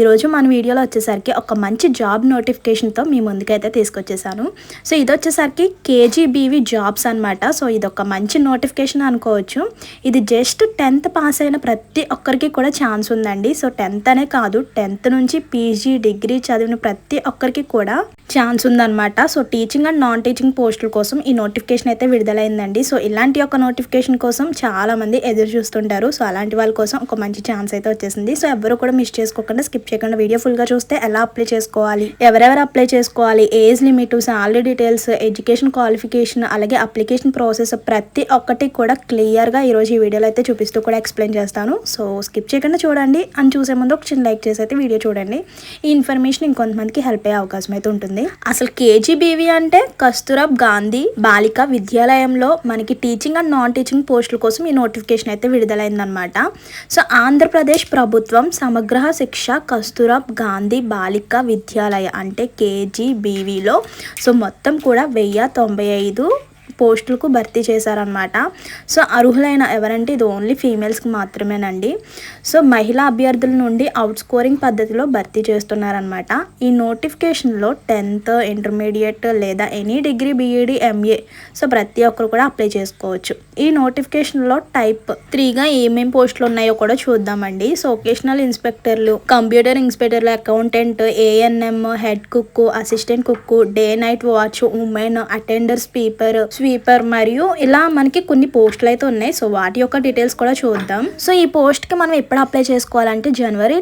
ఈరోజు మన వీడియోలో వచ్చేసరికి ఒక మంచి జాబ్ నోటిఫికేషన్తో మీ ముందుకైతే తీసుకొచ్చేసాను. సో ఇది వచ్చేసరికి కేజీబీవి జాబ్స్ అనమాట సో ఇది ఒక మంచి నోటిఫికేషన్ అనుకోవచ్చు. ఇది జస్ట్ టెన్త్ పాస్ అయిన ప్రతి ఒక్కరికి కూడా ఛాన్స్ ఉందండి. సో టెన్త్ అనే కాదు టెన్త్ నుంచి పీజీ డిగ్రీ చదివిన ప్రతి ఒక్కరికి కూడా ఛాన్స్ ఉందన్నమాట. So teaching and non teaching పోస్టుల కోసం ఈ నోటిఫికేషన్ అయితే విడుదలైందండి. సో ఇలాంటి ఒక నోటిఫికేషన్ కోసం చాలామంది ఎదురు చూస్తుంటారు. సో అలాంటి వాళ్ళ కోసం ఒక మంచి ఛాన్స్ అయితే వచ్చేసింది. సో ఎవరు కూడా మిస్ చేసుకోకుండా స్కిప్ చేయకుండా వీడియో ఫుల్గా చూస్తే ఎలా అప్లై చేసుకోవాలి ఎవరెవరు అప్లై చేసుకోవాలి age limit salary details education qualification అలాగే అప్లికేషన్ ప్రాసెస్ ప్రతి ఒక్కటి కూడా క్లియర్గా ఈరోజు ఈ వీడియోలో అయితే చూపిస్తూ కూడా ఎక్స్ప్లెయిన్ చేస్తాను. సో స్కిప్ చేయకుండా చూడండి అని చూసే ముందు ఒక చిన్న లైక్ చేసి అయితే వీడియో చూడండి. ఈ ఇన్ఫర్మేషన్ ఇంకొంతమందికి హెల్ప్ అయ్యే అవకాశం అయితే ఉంటుంది. అసలు కేజీబీవీ అంటే కస్తూరబ్ గాంధీ బాలిక విద్యాలయంలో మనకి టీచింగ్ అండ్ నాన్ టీచింగ్ పోస్టుల కోసం ఈ నోటిఫికేషన్ అయితే విడుదలైందనమాట సో ఆంధ్రప్రదేశ్ ప్రభుత్వం సమగ్ర శిక్ష కస్తూరబ్ గాంధీ బాలిక విద్యాలయ అంటే కేజీబీవీలో. సో మొత్తం కూడా వెయ్యి తొంభై ఐదు పోస్టులకు భర్తీ చేశారనమాట సో అర్హులైన ఎవరంటే ఇది ఓన్లీ ఫీమేల్స్కి మాత్రమేనండి. సో మహిళా అభ్యర్థుల నుండి అవుట్ స్కోరింగ్ పద్ధతిలో భర్తీ చేస్తున్నారనమాట ఈ నోటిఫికేషన్లో టెన్త్ ఇంటర్మీడియట్ లేదా any degree BEd MA so ప్రతి ఒక్కరు కూడా అప్లై చేసుకోవచ్చు. ఈ నోటిఫికేషన్లో టైప్ త్రీగా ఏమేం పోస్టులు ఉన్నాయో కూడా చూద్దామండి. సో ఒకేషనల్ ఇన్స్పెక్టర్లు computer ఇన్స్పెక్టర్లు accountant ANM head cook assistant cook day night watch women attender sweeper sweeper మరియు ఇలా మనకి కొన్ని పోస్టులు అయితే ఉన్నాయి. సో వాటి యొక్క డీటెయిల్స్ కూడా చూద్దాం. సో ఈ పోస్ట్కి మనం ఎప్పుడు అప్లై చేసుకోవాలంటే జనవరి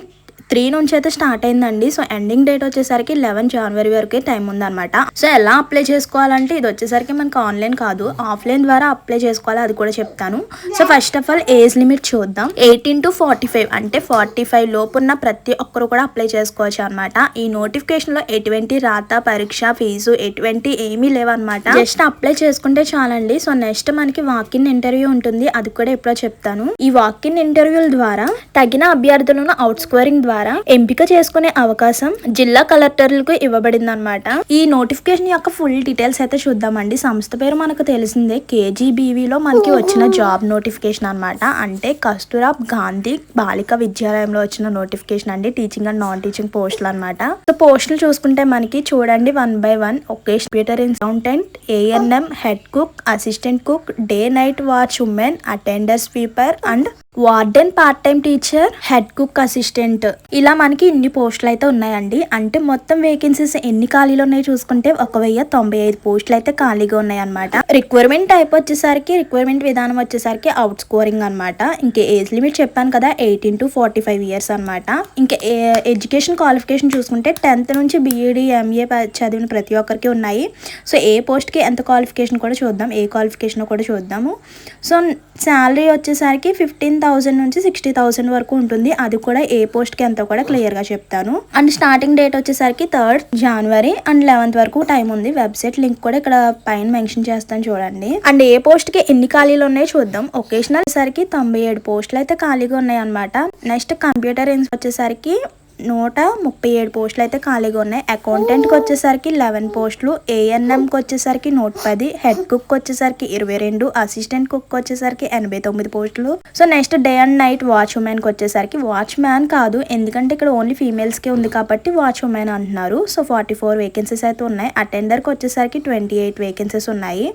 త్రీ నుంచి అయితే స్టార్ట్ అయిందండి. సో ఎండింగ్ డేట్ వచ్చేసరికి లెవెన్ జనవరి వరకు టైం ఉందన్నమాట. సో ఎలా అప్లై చేసుకోవాలంటే ఇది వచ్చేసరికి మనకి ఆన్లైన్ కాదు. ఆఫ్లైన్ ద్వారా అప్లై చేసుకోవాలి అది కూడా చెప్తాను. So first of all age limit చూద్దాం. ఎయిటీన్ టు ఫార్టీ ఫైవ్ అంటే ఫార్టీ ఫైవ్ లోపు ఉన్న ప్రతి ఒక్కరు కూడా అప్లై చేసుకోవచ్చు అనమాట ఈ నోటిఫికేషన్లో ఎటువంటి రాత పరీక్ష ఫీజు ఎటువంటి ఏమీ లేవన్నమాట. జస్ట్ అప్లై చేసుకుంటే చాలండి. సో నెక్స్ట్ మనకి వాకిన్ ఇంటర్వ్యూ ఉంటుంది. అది కూడా ఎప్పుడో చెప్తాను. ఈ వాకిన్ ఇంటర్వ్యూల ద్వారా తగిన అభ్యర్థులను అవుట్ స్కోరింగ్ ద్వారా ఎంపిక చేసుకునే అవకాశం జిల్లా కలెక్టర్లకు ఇవ్వబడింది అనమాట ఈ నోటిఫికేషన్ యొక్క ఫుల్ డీటెయిల్స్ అయితే చూద్దామండి. సంస్థ పేరు మనకు తెలిసిందే కేజీబీవీలో మనకి వచ్చిన జాబ్ నోటిఫికేషన్ అనమాట అంటే కస్తూరాబ్ గాంధీ బాలిక విద్యాలయంలో వచ్చిన నోటిఫికేషన్ అండి. టీచింగ్ అండ్ నాన్ టీచింగ్ పోస్టులు అనమాట సో పోస్టులు చూసుకుంటే మనకి చూడండి one by one okay computer accountant ANM head cook assistant cook day night watch women attender sweeper and warden part time teacher head cook assistant. ఇలా మనకి ఇన్ని పోస్టులు అయితే ఉన్నాయండి. అంటే మొత్తం వేకెన్సీస్ ఎన్ని ఖాళీలు ఉన్నాయి చూసుకుంటే ఒక వెయ్యి తొంభై ఐదు పోస్టులు అయితే ఖాళీగా ఉన్నాయి అనమాట రిక్వైర్మెంట్ టైప్ వచ్చేసరికి రిక్వైర్మెంట్ విధానం వచ్చేసరికి అవుట్ స్కోరింగ్ అనమాట ఇంకా ఏజ్ లిమిట్ చెప్పాను కదా eighteen to forty five years అనమాట ఇంకా ఎడ్యుకేషన్ క్వాలిఫికేషన్ చూసుకుంటే టెన్త్ నుంచి బీఈడి ఎంఏ చదివిన ప్రతి ఒక్కరికి ఉన్నాయి. సో ఏ పోస్ట్కి ఎంత క్వాలిఫికేషన్ కూడా చూద్దాం ఏ క్వాలిఫికేషన్ కూడా చూద్దాము. సో శాలరీ వచ్చేసరికి ఫిఫ్టీన్ థౌసండ్ నుంచి సిక్స్టీ థౌసండ్ వరకు ఉంటుంది. అది కూడా ఏ పోస్ట్కి ఎంతో కూడా క్లియర్గా చెప్తాను. అండ్ స్టార్టింగ్ డేట్ వచ్చేసరికి థర్డ్ జనవరి అండ్ లెవెన్త్ వరకు టైం ఉంది. వెబ్సైట్ లింక్ కూడా ఇక్కడ పైన మెన్షన్ చేస్తాను చూడండి. అండ్ ఏ పోస్ట్కి ఎన్ని ఖాళీలు ఉన్నాయో చూద్దాం. ఒకేషనల్ సరికి తొంభై ఏడు పోస్టులు అయితే ఖాళీగా ఉన్నాయి అనమాట నెక్స్ట్ కంప్యూటర్ వచ్చేసరికి నూట ముప్పై ఏడు పోస్టులు అయితే ఖాళీగా ఉన్నాయి. అకౌంటెంట్కి వచ్చేసరికి లెవెన్ పోస్టులు ఏఎన్ఎంకి వచ్చేసరికి నూట పది హెడ్ కుక్ వచ్చేసరికి ఇరవై రెండు అసిస్టెంట్ కుక్ వచ్చేసరికి ఎనభై తొమ్మిది పోస్టులు. So next day and night watch ఉమెన్కి వచ్చేసరికి వాచ్ మ్యాన్ కాదు ఎందుకంటే ఇక్కడ ఓన్లీ ఫీమేల్స్కే ఉంది కాబట్టి వాచ్ ఉమెన్ అంటున్నారు. సో ఫార్టీ ఫోర్ వేకెన్సీస్ అయితే ఉన్నాయి. అటెండర్కి వచ్చేసరికి ట్వంటీ ఎయిట్ వేకెన్సీస్ ఉన్నాయి.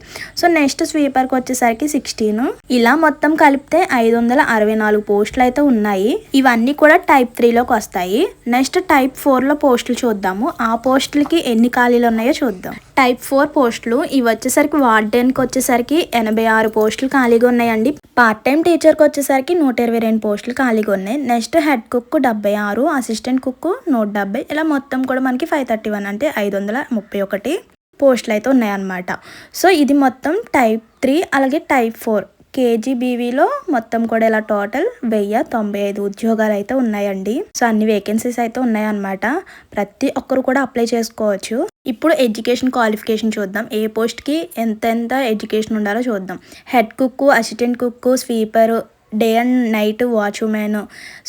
సో నెక్స్ట్ స్వీపర్కి వచ్చేసరికి సిక్స్టీన్ ఇలా మొత్తం కలిపితే ఐదు వందల అరవై నాలుగు పోస్టులు అయితే ఉన్నాయి. ఇవన్నీ కూడా టైప్ త్రీలోకి వస్తాయి. నెక్స్ట్ టైప్ ఫోర్లో పోస్టులు చూద్దాము. ఆ పోస్టులకి ఎన్ని ఖాళీలు ఉన్నాయో చూద్దాం. టైప్ ఫోర్ పోస్టులు ఇవి వచ్చేసరికి వార్డెన్కి వచ్చేసరికి ఎనభై ఆరు పోస్టులు ఖాళీగా ఉన్నాయండి. పార్ట్ టైం టీచర్కి వచ్చేసరికి నూట ఇరవై రెండు పోస్టులు ఖాళీగా ఉన్నాయి. నెక్స్ట్ హెడ్ కుక్ డెబ్బై ఆరు అసిస్టెంట్ కుక్ నూట డెబ్బై. ఇలా మొత్తం కూడా మనకి ఫైవ్ థర్టీ వన్ అంటే ఐదు వందల ముప్పై ఒకటి పోస్టులు అయితే ఉన్నాయన్నమాట. సో ఇది మొత్తం టైప్ త్రీ అలాగే టైప్ ఫోర్ కేజీబీవీలో మొత్తం కూడా ఇలా టోటల్ వెయ్యి తొంభై ఐదు ఉద్యోగాలు అయితే ఉన్నాయండి. సో అన్ని వేకెన్సీస్ అయితే ఉన్నాయన్నమాట. ప్రతి ఒక్కరు కూడా అప్లై చేసుకోవచ్చు. ఇప్పుడు ఎడ్యుకేషన్ క్వాలిఫికేషన్ చూద్దాం. ఏ పోస్ట్కి ఎంతెంత ఎడ్యుకేషన్ ఉండాలో చూద్దాం. Head cook assistant cook sweeper day and night watchmen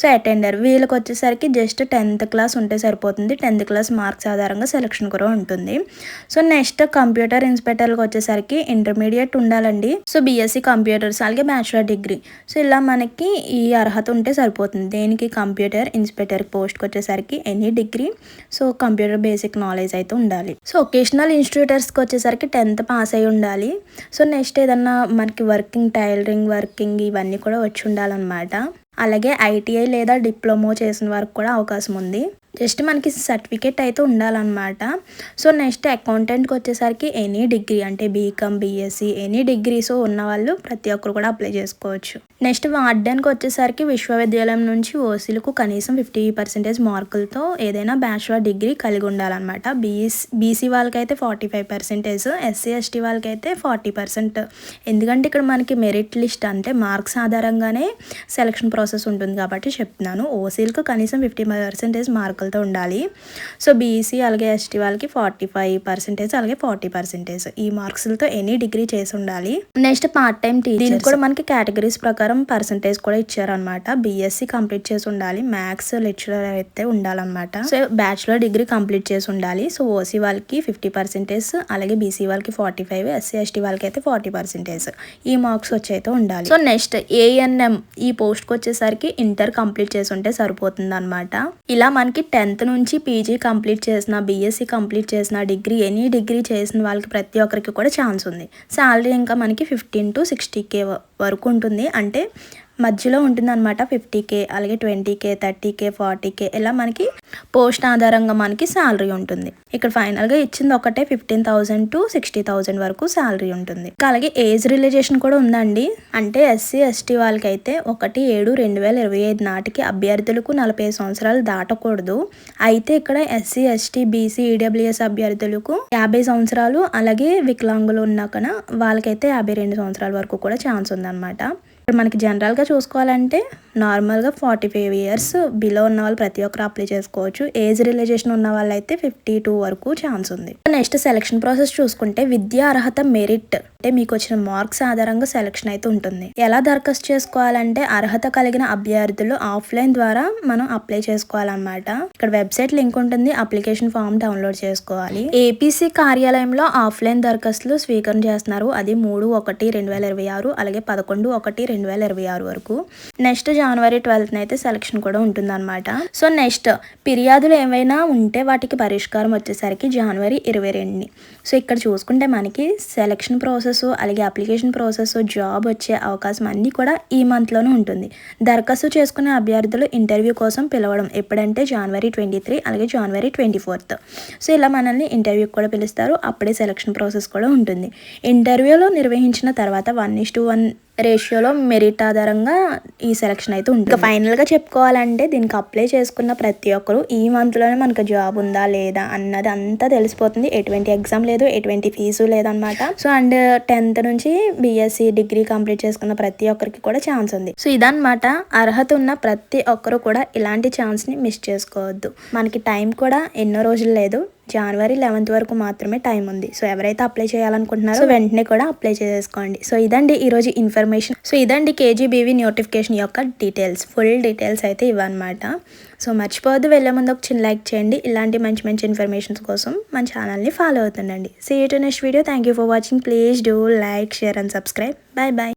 so attender వీళ్ళకి వచ్చేసరికి జస్ట్ టెన్త్ క్లాస్ ఉంటే సరిపోతుంది. టెన్త్ క్లాస్ మార్క్స్ ఆధారంగా సెలక్షన్ కూడా ఉంటుంది. సో నెక్స్ట్ కంప్యూటర్ ఇన్స్పెక్టర్కి వచ్చేసరికి ఇంటర్మీడియట్ ఉండాలండి. సో బీఎస్సీ కంప్యూటర్స్ అలాగే బ్యాచులర్ డిగ్రీ. సో ఇలా మనకి ఈ అర్హత ఉంటే సరిపోతుంది. దేనికి? కంప్యూటర్ ఇన్స్పెక్టర్ పోస్ట్కి వచ్చేసరికి any degree. So computer basic knowledge అయితే ఉండాలి. సో ఒకేషనల్ ఇన్స్టిట్యూటర్స్కి వచ్చేసరికి టెన్త్ పాస్ అయి ఉండాలి. సో నెక్స్ట్ ఏదన్నా మనకి వర్కింగ్ టైలరింగ్ వర్కింగ్ ఇవన్నీ కూడా వచ్చి ఉండాలన్నమాట. అలాగే ఐటీఐ లేదా డిప్లొమో చేసిన వారికి కూడా అవకాశం ఉంది. జస్ట్ మనకి సర్టిఫికేట్ అయితే ఉండాలన్నమాట. సో నెక్స్ట్ అకౌంటెంట్కి వచ్చేసరికి ఎనీ డిగ్రీ అంటే బీకామ్ బీఎస్సీ ఎనీ డిగ్రీస్ ఉన్న వాళ్ళు ప్రతి ఒక్కరు కూడా అప్లై చేసుకోవచ్చు. నెక్స్ట్ వార్డెన్కి వచ్చేసరికి విశ్వవిద్యాలయం నుంచి ఓసీలకు కనీసం ఫిఫ్టీ పర్సెంటేజ్ మార్కులతో ఏదైనా బ్యాచులర్ డిగ్రీ కలిగి ఉండాలన్నమాట. బీఎస్ బీసీ వాళ్ళకైతే forty five percentage SC ST వాళ్ళకైతే ఫార్టీ పర్సెంట్. ఎందుకంటే ఇక్కడ మనకి మెరిట్ లిస్ట్ అంటే మార్క్స్ ఆధారంగానే సెలక్షన్ ప్రాసెస్ ఉంటుంది కాబట్టి చెప్తున్నాను. ఓసీలకు కనీసం ఫిఫ్టీ పర్సెంటేజ్ మార్కులు మార్కులతో ఉండాలి. సో బీసీ అలాగే ఎస్టీ వాళ్ళకి ఫార్టీ ఫైవ్ పర్సెంటేజ్ అలాగే ఫార్టీ పర్సెంటేజ్ ఈ మార్క్స్లతో ఎనీ డిగ్రీ చేసి ఉండాలి. నెక్స్ట్ పార్ట్ టైం టీచర్ కూడా మనకి కేటగిరీస్ ప్రకారం పర్సంటేజ్ కూడా ఇచ్చారనమాట బీఎస్సీ కంప్లీట్ చేసి ఉండాలి. మ్యాథ్స్ లెక్చరర్ అయితే ఉండాలన్నమాట. సో బ్యాచులర్ డిగ్రీ కంప్లీట్ చేసి ఉండాలి. సో ఓసీ వాళ్ళకి ఫిఫ్టీ పర్సెంటేజ్ అలాగే బీసీ వాళ్ళకి ఫార్టీ ఫైవ్ ఎస్సీ ఎస్టీ వాళ్ళకి అయితే ఫార్టీ పర్సెంటేజ్ ఈ మార్క్స్ వచ్చి అయితే ఉండాలి సో నెక్స్ట్ ఏఎన్ఎం ఈ పోస్ట్కి వచ్చేసరికి ఇంటర్ కంప్లీట్ చేసి ఉంటే సరిపోతుంది అనమాట ఇలా మనకి టెన్త్ నుంచి పీజీ కంప్లీట్ చేసిన బీఎస్సీ కంప్లీట్ చేసిన డిగ్రీ ఎనీ డిగ్రీ చేసిన వాళ్ళకి ప్రతి ఒక్కరికి కూడా ఛాన్స్ ఉంది. శాలరీ ఇంకా మనకి ఫిఫ్టీన్ టు సిక్స్టీ కే వరకు ఉంటుంది. అంటే మధ్యలో ఉంటుంది అనమాట ఫిఫ్టీ కే అలాగే twenty K thirty K forty K ఇలా మనకి పోస్ట్ ఆధారంగా మనకి శాలరీ ఉంటుంది. ఇక్కడ ఫైనల్గా ఇచ్చింది ఒకటే fifteen thousand to sixty thousand వరకు శాలరీ ఉంటుంది. అలాగే ఏజ్ రిలైజేషన్ కూడా ఉందండి. అంటే ఎస్సీ ఎస్టీ వాళ్ళకైతే ఒకటి ఏడు రెండు వేల ఇరవై ఐదు నాటికి అభ్యర్థులకు నలభై సంవత్సరాలు దాటకూడదు. అయితే ఇక్కడ ఎస్సీ ఎస్టీ బీసీ ఈడబ్ల్యూఎస్ అభ్యర్థులకు యాభై సంవత్సరాలు అలాగే వికలాంగులు ఉన్నాకన వాళ్ళకైతే యాభై రెండు సంవత్సరాల వరకు కూడా ఛాన్స్ ఉందన్నమాట. మనకి జనరల్గా చూసుకోవాలంటే నార్మల్గా ఫార్టీ ఫైవ్ ఇయర్స్ బిలో ఉన్న వాళ్ళు ప్రతి ఒక్కరు అప్లై చేసుకోవచ్చు. ఏజ్ రిలేజేషన్ ఉన్న వాళ్ళైతే ఫిఫ్టీ టూ వరకు ఛాన్స్ ఉంది. నెక్స్ట్ సెలక్షన్ ప్రాసెస్ చూసుకుంటే విద్యా అర్హత మెరిట్ అంటే మీకు వచ్చిన మార్క్స్ ఆధారంగా సెలక్షన్ అయితే ఉంటుంది. ఎలా దరఖాస్తు చేసుకోవాలంటే అర్హత కలిగిన అభ్యర్థులు ఆఫ్లైన్ ద్వారా మనం అప్లై చేసుకోవాలన్నమాట. ఇక్కడ వెబ్సైట్ లింక్ ఉంటుంది అప్లికేషన్ ఫామ్ డౌన్లోడ్ చేసుకోవాలి. ఏపీసీ కార్యాలయంలో ఆఫ్లైన్ దరఖాస్తులు స్వీకరణ చేస్తున్నారు. అది మూడు ఒకటి రెండు వేల ఇరవై ఆరు అలాగే పదకొండు ఒకటి రెండు వేల ఇరవై ఆరు వరకు. నెక్స్ట్ జనవరి ట్వెల్త్న అయితే సెలక్షన్ కూడా ఉంటుందన్నమాట. సో నెక్స్ట్ ఫిర్యాదులు ఏమైనా ఉంటే వాటికి పరిష్కారం వచ్చేసరికి జనవరి ఇరవై రెండుని. సో ఇక్కడ చూసుకుంటే మనకి సెలక్షన్ ప్రాసెస్ అలాగే అప్లికేషన్ ప్రాసెస్ జాబ్ వచ్చే అవకాశం అన్నీ కూడా ఈ మంత్లోనే ఉంటుంది. దరఖాస్తు చేసుకునే అభ్యర్థులు ఇంటర్వ్యూ కోసం పిలవడం ఎప్పుడంటే జనవరి ట్వంటీ త్రీ అలాగే జనవరి ట్వంటీ ఫోర్త్. సో ఇలా మనల్ని ఇంటర్వ్యూకి కూడా పిలుస్తారు. అప్పుడే సెలక్షన్ ప్రాసెస్ కూడా ఉంటుంది. ఇంటర్వ్యూలో నిర్వహించిన తర్వాత వన్ ఇస్ టు వన్ రేషియోలో మెరిట్ ఆధారంగా ఈ సెలక్షన్ అయితే ఉంటుంది. ఇంకా ఫైనల్గా చెప్పుకోవాలంటే దీనికి అప్లై చేసుకున్న ప్రతి ఒక్కరు ఈ మంత్లోనే మనకు జాబ్ ఉందా లేదా అన్నది అంతా తెలిసిపోతుంది. ఎటువంటి ఎగ్జామ్ లేదు ఎటువంటి ఫీజు లేదనమాట సో అండ్ టెన్త్ నుంచి బీఎస్సీ డిగ్రీ కంప్లీట్ చేసుకున్న ప్రతి ఒక్కరికి కూడా ఛాన్స్ ఉంది. సో ఇదనమాట అర్హత ఉన్న ప్రతి ఒక్కరు కూడా ఇలాంటి ఛాన్స్ని మిస్ చేసుకోవద్దు. మనకి టైం కూడా ఎన్నో రోజులు లేదు. జనవరి లెవెన్త్ వరకు మాత్రమే టైం ఉంది. సో ఎవరైతే అప్లై చేయాలనుకుంటున్నారో వెంటనే కూడా అప్లై చేసుకోండి సో ఇదండి ఈరోజు ఇన్ఫర్మేషన్ సో ఇదండి కేజీబీవీ నోటిఫికేషన్ యొక్క డీటెయిల్స్ ఫుల్ డీటెయిల్స్ అయితే ఇవన్నమాట సో మర్చిపోవద్దు వెళ్ళే ముందు ఒక చిన్న లైక్ చేయండి. ఇలాంటి మంచి మంచి ఇన్ఫర్మేషన్స్ కోసం మన ఛానల్ని follow అవుతుండండి. See you to next video thank you for watching please do like share and subscribe bye bye